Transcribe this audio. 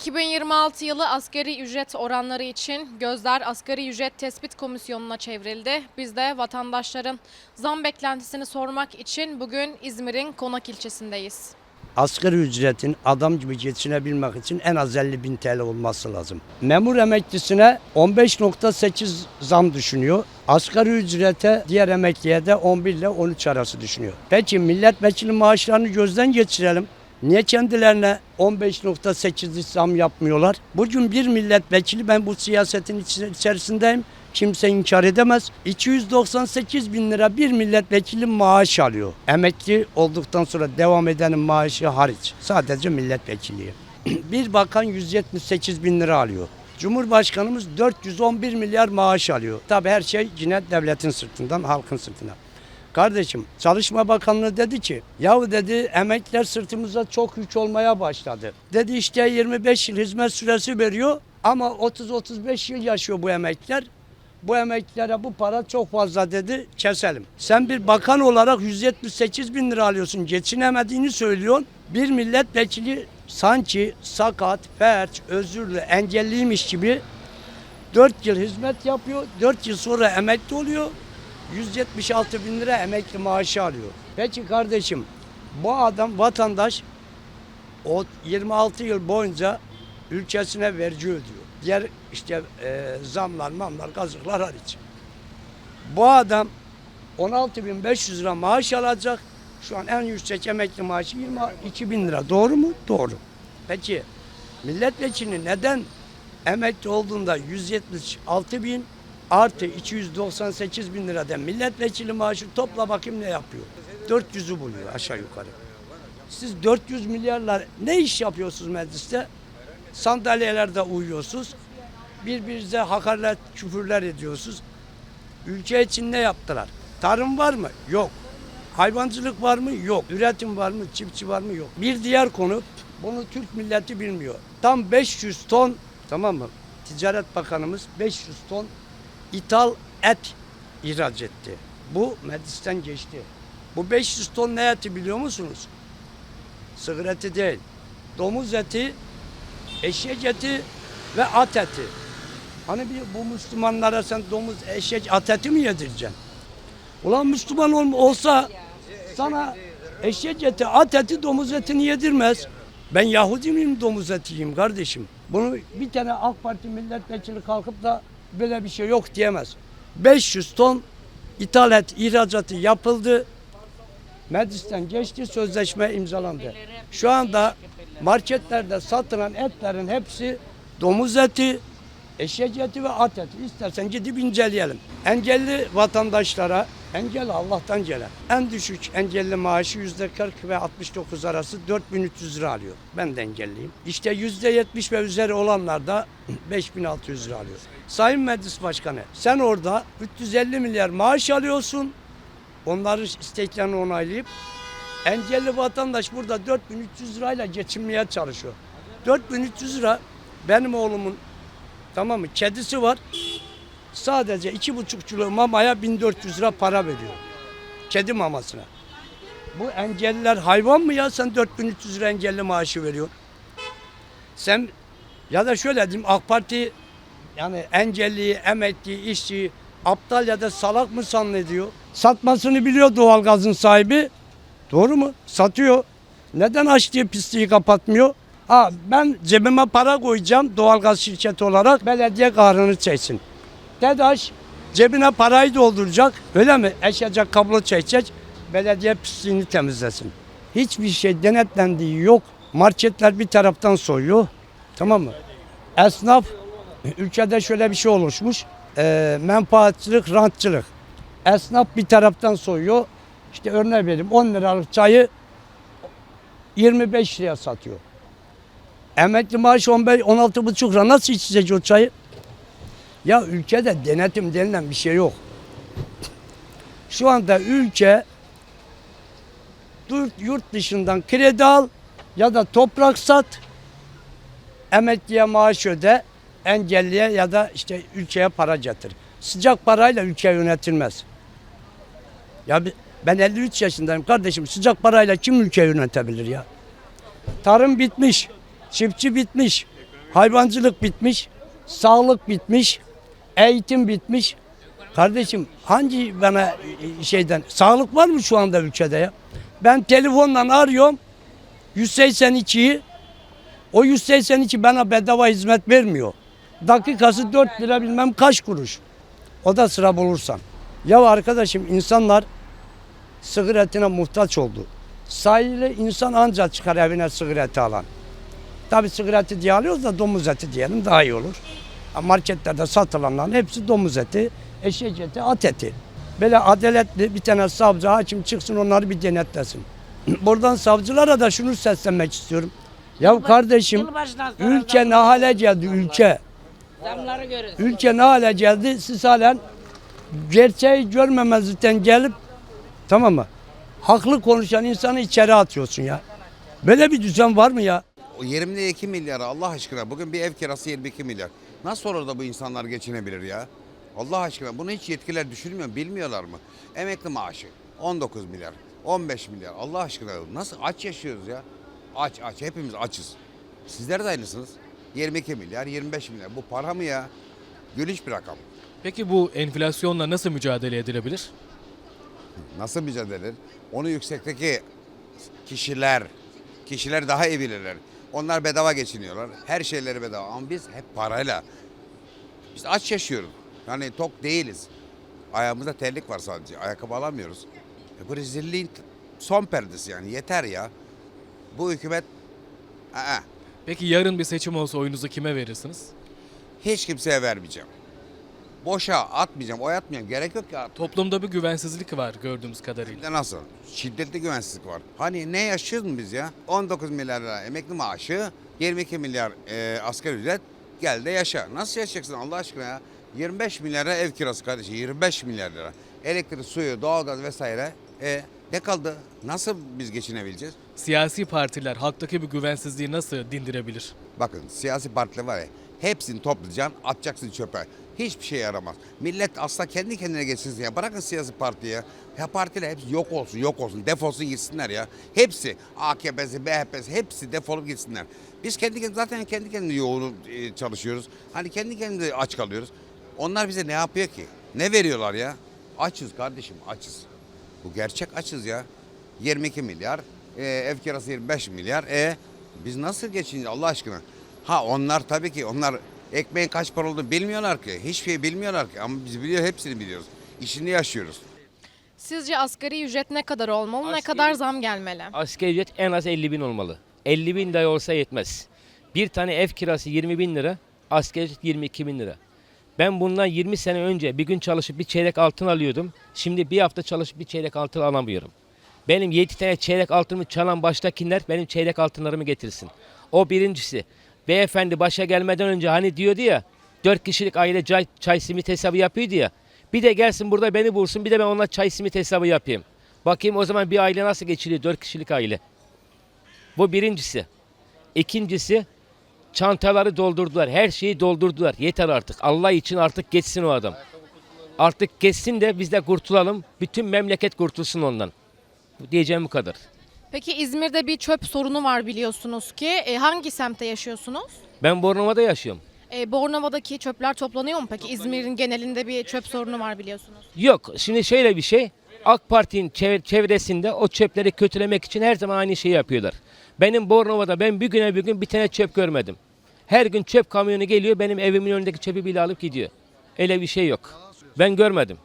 2026 yılı asgari ücret oranları için gözler asgari ücret tespit komisyonuna çevrildi. Biz de vatandaşların zam beklentisini sormak için bugün İzmir'in Konak ilçesindeyiz. Asgari ücretin adam gibi geçinebilmek için en az 50 bin TL olması lazım. Memur emeklisine 15.8 zam düşünüyor. Asgari ücrete diğer emekliye de 11 ile 13 arası düşünüyor. Peki milletvekili maaşlarını gözden geçirelim. Niye kendilerine 15.8 zam yapmıyorlar? Bugün bir milletvekili ben bu siyasetin içerisindeyim. Kimse inkar edemez. 298 bin lira bir milletvekili maaş alıyor. Emekli olduktan sonra devam edenin maaşı hariç. Sadece milletvekili. bir bakan 178 bin lira alıyor. Cumhurbaşkanımız 411 milyar maaş alıyor. Tabi her şey yine devletin sırtından, halkın sırtına. Kardeşim Çalışma Bakanlığı dedi ki yahu dedi emekliler sırtımıza çok yük olmaya başladı. Dedi işte 25 yıl hizmet süresi veriyor ama 30-35 yıl yaşıyor bu emekliler. Bu emeklilere bu para çok fazla dedi keselim. Sen bir bakan olarak 178 bin lira alıyorsun geçinemediğini söylüyorsun. Bir milletvekili sanki sakat, felç, özürlü, engelliymiş gibi 4 yıl hizmet yapıyor. 4 yıl sonra emekli oluyor. 176 bin lira emekli maaşı alıyor. Peki kardeşim bu adam vatandaş o 26 yıl boyunca ülkesine vergi ödüyor. Diğer işte e, zamlar, mamlar, kazıklar hariç. Bu adam 16.500 lira maaş alacak. Şu an en yüksek emekli maaşı 22 bin lira. Doğru mu? Doğru. Peki milletvekili neden emekli olduğunda 176 bin artı 298 bin lirada milletvekili maaşı topla bakayım ne yapıyor? 400'ü buluyor aşağı yukarı. Siz 400 milyarlar ne iş yapıyorsunuz mecliste? Sandalyelerde uyuyorsunuz. Birbirinize hakaret, küfürler ediyorsunuz. Ülke için ne yaptılar? Tarım var mı? Yok. Hayvancılık var mı? Yok. Üretim var mı? Çiftçi var mı? Yok. Bir diğer konu, bunu Türk milleti bilmiyor. Tam 500 ton, tamam mı? Ticaret Bakanımız 500 ton ithal et ihraç etti. Bu meclisten geçti. Bu 500 ton ne eti biliyor musunuz? Sığır eti değil. Domuz eti, eşek eti ve at eti. Hani bir bu Müslümanlara sen domuz, eşek, at eti mi yedireceksin? Ulan Müslüman ol- olsa sana eşek eti, at eti, domuz etini yedirmez. Ben Yahudi miyim, domuz eti yiyeyim kardeşim? Bunu bir tane AK Parti milletvekili kalkıp da böyle bir şey yok diyemez. 500 ton ithal et ihracatı yapıldı. Meclisten geçti, sözleşme imzalandı. Şu anda marketlerde satılan etlerin hepsi domuz eti, eşek eti ve at eti. İstersen gidip inceleyelim. Engelli vatandaşlara, engelli Allah'tan gelen, en düşük engelli maaşı yüzde 40 ve 69 arası 4300 lira alıyor. Ben de engelliyim. İşte yüzde 70 ve üzeri olanlar da 5600 lira alıyor. Sayın Meclis Başkanı, sen orada 350 milyar maaş alıyorsun. Onların isteklerini onaylayıp engelli vatandaş burada 4300 lirayla geçinmeye çalışıyor. 4300 lira benim oğlumun tamam mı kedisi var. Sadece iki buçuk kilo mamaya 1400 lira para veriyor. Kedi mamasına. Bu engelliler hayvan mı ya sen 4300 lira engelli maaşı veriyorsun? Sen ya da şöyle diyeyim AK Parti yani engelliyi, emekli, işçi aptal ya da salak mı zannediyor? Satmasını biliyor doğalgazın sahibi. Doğru mu? Satıyor. Neden açtığı pisliği kapatmıyor? Ha ben cebime para koyacağım doğalgaz şirketi olarak belediye kahrını çeksin. TEDAŞ cebine parayı dolduracak öyle mi? Eşyacak kablo çekecek belediye pisliğini temizlesin. Hiçbir şey denetlendiği yok. Marketler bir taraftan soyuyor. Tamam mı? Esnaf ülkede şöyle bir şey oluşmuş. E, menfaatçılık, rantçılık. Esnaf bir taraftan soyuyor. İşte örnek vereyim 10 liralık çayı 25 liraya satıyor. Emekli maaşı 15, 16 buçuk lira nasıl içecek o çayı? Ya ülkede denetim denilen bir şey yok. Şu anda ülke yurt dışından kredi al ya da toprak sat emekliye maaş öde engelliye ya da işte ülkeye para getir. Sıcak parayla ülke yönetilmez. Ya ben 53 yaşındayım kardeşim sıcak parayla kim ülke yönetebilir ya? Tarım bitmiş, çiftçi bitmiş, Hayvancılık bitmiş, sağlık bitmiş, eğitim bitmiş. Kardeşim hangi bana şeyden sağlık var mı şu anda ülkede ya? Ben telefonla arıyorum 182'yi o 182 bana bedava hizmet vermiyor. Dakikası 4 lira bilmem kaç kuruş. O da sıra bulursan. Ya arkadaşım insanlar sigaretine muhtaç oldu. Sahile insan anca çıkar evine sigareti alan. Tabi sigareti diye alıyoruz da domuz eti diyelim daha iyi olur. Marketlerde satılanların hepsi domuz eti, eşek eti, at eti. Böyle adaletli bir tane savcı, hakim çıksın onları bir denetlesin. Buradan savcılara da şunu seslenmek istiyorum. Ya kardeşim ülke ne hale geldi ülke. Zamları görün. Ülke ne hale geldi siz halen gerçeği görmemezlikten gelip tamam mı? Haklı konuşan insanı içeri atıyorsun ya. Böyle bir düzen var mı ya? O 22 milyar Allah aşkına bugün bir ev kirası 22 milyar. Nasıl olur da bu insanlar geçinebilir ya? Allah aşkına bunu hiç yetkililer düşünmüyor, bilmiyorlar mı? Emekli maaşı 19 milyar, 15 milyar. Allah aşkına nasıl aç yaşıyoruz ya? Aç aç hepimiz açız. Sizler de aynısınız. 22 milyar, 25 milyar. Bu para mı ya? Gülüş bir rakam. Peki bu enflasyonla nasıl mücadele edilebilir? Nasıl mücadele eder? Onu yüksekteki kişiler, kişiler daha iyi bilirler. Onlar bedava geçiniyorlar. Her şeyleri bedava ama biz hep parayla. Biz aç yaşıyoruz. Yani tok değiliz. Ayağımızda terlik var sadece. Ayakkabı alamıyoruz. E bu rezilliğin son perdesi yani yeter ya. Bu hükümet aa, Peki yarın bir seçim olsa oyunuzu kime verirsiniz? hiç kimseye vermeyeceğim. Boşa atmayacağım, oy atmayacağım. Gerek yok ya. Toplumda bir güvensizlik var gördüğümüz kadarıyla. Hem de nasıl? Şiddetli güvensizlik var. Hani ne yaşıyoruz biz ya? 19 milyar lira emekli maaşı, 22 milyar e, asgari ücret gel de yaşa. Nasıl yaşayacaksın Allah aşkına ya? 25 milyar lira ev kirası kardeşim 25 milyar lira. Elektrik, suyu, doğalgaz vesaire. E, ne kaldı? Nasıl biz geçinebileceğiz? Siyasi partiler halktaki bir güvensizliği nasıl dindirebilir? Bakın siyasi partiler var ya hepsini toplayacaksın atacaksın çöpe. Hiçbir şey yaramaz. Millet asla kendi kendine geçsin ya. Bırakın siyasi partiyi ya. Ya partiler hepsi yok olsun yok olsun. Defolsun gitsinler ya. Hepsi AKP'si, MHP'si hepsi defolup gitsinler. Biz kendi kendine zaten kendi kendine yoğun e, çalışıyoruz. Hani kendi kendine aç kalıyoruz. Onlar bize ne yapıyor ki? Ne veriyorlar ya? Açız kardeşim açız. Bu gerçek açız ya. 22 milyar, e, ev kirası 25 milyar. E biz nasıl geçineceğiz Allah aşkına? Ha onlar tabii ki onlar ekmeğin kaç para olduğunu bilmiyorlar ki. Hiçbir şey bilmiyorlar ki ama biz biliyor hepsini biliyoruz. İşini yaşıyoruz. Sizce asgari ücret ne kadar olmalı, ne kadar zam gelmeli? Asgari ücret en az 50 bin olmalı. 50 bin dahi olsa yetmez. Bir tane ev kirası 20 bin lira, asgari ücret 22 bin lira. Ben bundan 20 sene önce bir gün çalışıp bir çeyrek altın alıyordum. Şimdi bir hafta çalışıp bir çeyrek altın alamıyorum. Benim 7 tane çeyrek altınımı çalan baştakiler benim çeyrek altınlarımı getirsin. O birincisi. Beyefendi başa gelmeden önce hani diyordu ya 4 kişilik aile çay, çay simit hesabı yapıyordu ya. Bir de gelsin burada beni bulsun bir de ben ona çay simit hesabı yapayım. Bakayım o zaman bir aile nasıl geçiriyor 4 kişilik aile. Bu birincisi. İkincisi çantaları doldurdular. Her şeyi doldurdular. Yeter artık. Allah için artık geçsin o adam. Artık geçsin de biz de kurtulalım. Bütün memleket kurtulsun ondan. Diyeceğim bu kadar. Peki İzmir'de bir çöp sorunu var biliyorsunuz ki. E, hangi semtte yaşıyorsunuz? Ben Bornova'da yaşıyorum. E, Bornova'daki çöpler toplanıyor mu peki? İzmir'in genelinde bir çöp sorunu var biliyorsunuz. Yok şimdi şöyle bir şey. AK Parti'nin çev- çevresinde o çöpleri kötülemek için her zaman aynı şeyi yapıyorlar. Benim Bornova'da ben bir güne bir gün bir tane çöp görmedim. Her gün çöp kamyonu geliyor benim evimin önündeki çöpü bile alıp gidiyor. Öyle bir şey yok. Ben görmedim.